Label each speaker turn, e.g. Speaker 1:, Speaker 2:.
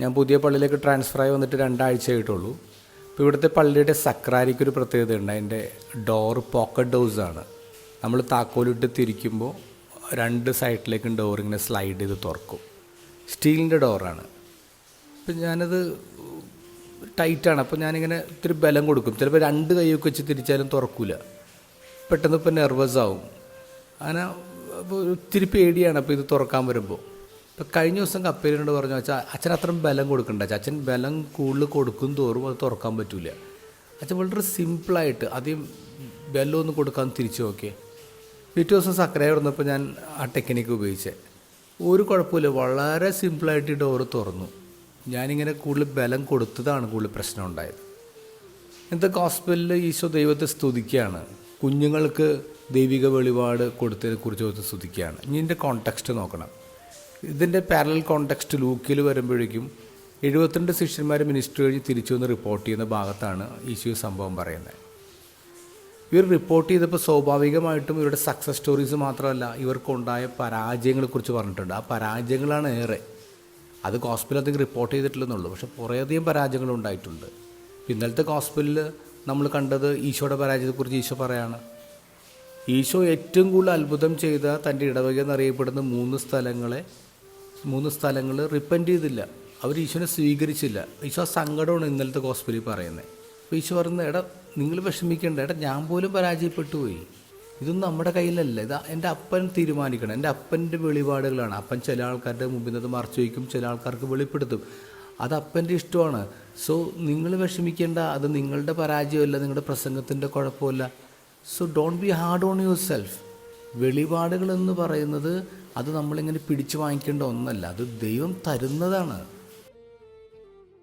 Speaker 1: ഞാൻ പുതിയ പള്ളിയിലേക്ക് ട്രാൻസ്ഫർ ആയി വന്നിട്ട് രണ്ടാഴ്ച ആയിട്ടുള്ളൂ അപ്പോൾ ഇവിടുത്തെ പള്ളിയുടെ സക്രാരിക്ക് ഒരു പ്രത്യേകത ഉണ്ട് അതിന്റെ ഡോർ പോക്കറ്റ് ഡോസ് ആണ്. നമ്മൾ താക്കോലിട്ട് തിരിക്കുമ്പോൾ രണ്ട് സൈഡിലേക്കും ഡോർ ഇങ്ങനെ സ്ലൈഡ് ചെയ്ത് തുറക്കും. സ്റ്റീലിന്റെ ഡോറാണ് അപ്പം ഞാനത് ടൈറ്റാണ് അപ്പോൾ ഞാനിങ്ങനെ ഇത്തിരി ബലം കൊടുക്കും. ചിലപ്പോൾ രണ്ട് കൈയൊക്കെ വെച്ച് തിരിച്ചാലും തുറക്കില്ല പെട്ടെന്ന് ഇപ്പോൾ നെർവസ് ആവും. അങ്ങനെ ഒത്തിരി പേടിയാണ് അപ്പോൾ ഇത് തുറക്കാൻ വരുമ്പോൾ ഇപ്പം കഴിഞ്ഞ ദിവസം കപ്പേരിനോട് പറഞ്ഞു വെച്ചാൽ അച്ഛൻ അത്ര ബലം കൊടുക്കണ്ട അച്ഛാ. അച്ഛൻ ബലം കൂടുതൽ കൊടുക്കും തോറും അത് തുറക്കാൻ പറ്റില്ല അച്ഛൻ വളരെ സിമ്പിളായിട്ട് ആദ്യം ബലമൊന്നും കൊടുക്കാൻ തിരിച്ചു നോക്കിയേ പിറ്റേ ദിവസം സക്രയ വന്നപ്പോൾ ഞാൻ ആ ടെക്നിക്ക് ഉപയോഗിച്ചേ. ഒരു കുഴപ്പമില്ല വളരെ സിമ്പിളായിട്ട് ഈ ഡോറ് തുറന്നു. ഞാനിങ്ങനെ കൂടുതൽ ബലം കൊടുത്തതാണ് കൂടുതൽ പ്രശ്നം ഉണ്ടായത്. ഇന്നത്തെ ഹോസ്പിറ്റലിൽ ഈശോ ദൈവത്തെ സ്തുതിക്കുകയാണ്. കുഞ്ഞുങ്ങൾക്ക് ദൈവിക വെളിപാട് കൊടുത്തതിനെ കുറിച്ച് ദൈവത്തെ സ്തുതിക്കുകയാണ്. ഇനി ഇതിന്റെ കോണ്ടെക്സ്റ്റ് നോക്കണം. ഇതിന്റെ പാരലൽ കോണ്ടെക്സ്റ്റ് ലൂക്കിൽ വരുമ്പോഴേക്കും എഴുപത്തിരണ്ട് ശിഷ്യന്മാർ മിനിസ്റ്റർ വഴി തിരിച്ചു വന്ന് റിപ്പോർട്ട് ചെയ്യുന്ന ഭാഗത്താണ് ഈശോ സംഭവം പറയുന്നത്. ഇവർ റിപ്പോർട്ട് ചെയ്തപ്പോൾ സ്വാഭാവികമായിട്ടും ഇവരുടെ സക്സസ് സ്റ്റോറീസ് മാത്രമല്ല ഇവർക്കുണ്ടായ പരാജയങ്ങളെക്കുറിച്ച് പറഞ്ഞിട്ടുണ്ട്. ആ പരാജയങ്ങളാണ് ഏറെ. അത് ഹോസ്പിറ്റലത്തേക്ക് റിപ്പോർട്ട് ചെയ്തിട്ടില്ലെന്നുള്ളൂ. പക്ഷെ കുറേയധികം പരാജയങ്ങൾ ഉണ്ടായിട്ടുണ്ട്. ഇന്നലത്തെ ഹോസ്പിറ്റലിൽ നമ്മൾ കണ്ടത് ഈശോയുടെ പരാജയത്തെക്കുറിച്ച് ഈശോ പറയാണ്. ഈശോ ഏറ്റവും കൂടുതൽ അത്ഭുതം ചെയ്ത തന്റെ ഇടവക എന്നറിയപ്പെടുന്ന മൂന്ന് സ്ഥലങ്ങളെ മൂന്ന് സ്ഥലങ്ങൾ റിപ്പൻഡ് ചെയ്തില്ല. അവർ ഈശോനെ സ്വീകരിച്ചില്ല. ഈശോ സങ്കടമാണ് ഇന്നലത്തെ ഹോസ്പിറ്റലിൽ പറയുന്നത് അപ്പോൾ ഈശോ പറയുന്നത് എടാ നിങ്ങൾ വിഷമിക്കേണ്ട. എടാ ഞാൻ പോലും പരാജയപ്പെട്ടു പോയി ഇതൊന്നും നമ്മുടെ കയ്യിലല്ല. ഇത് എന്റെ അപ്പൻ തീരുമാനിക്കണം. എന്റെ അപ്പന്റെ വെളിപാടുകളാണ്. അപ്പൻ ചില ആൾക്കാരുടെ മുമ്പിൽ നിന്ന് മറച്ചു വയ്ക്കും. ചില ആൾക്കാർക്ക് വെളിപ്പെടുത്തും. അത് അപ്പന്റെ ഇഷ്ടമാണ്. സോ നിങ്ങൾ വിഷമിക്കേണ്ട. അത് നിങ്ങളുടെ പരാജയമല്ല. നിങ്ങളുടെ പ്രസംഗത്തിന്റെ കുഴപ്പമല്ല. So don't be hard on yourself വെളിപാടുകൾ എന്ന് പറയുന്നത് അത് നമ്മളിങ്ങനെ പിടിച്ചു വാങ്ങിക്കേണ്ട ഒന്നല്ല. അത് ദൈവം തരുന്നതാണ്.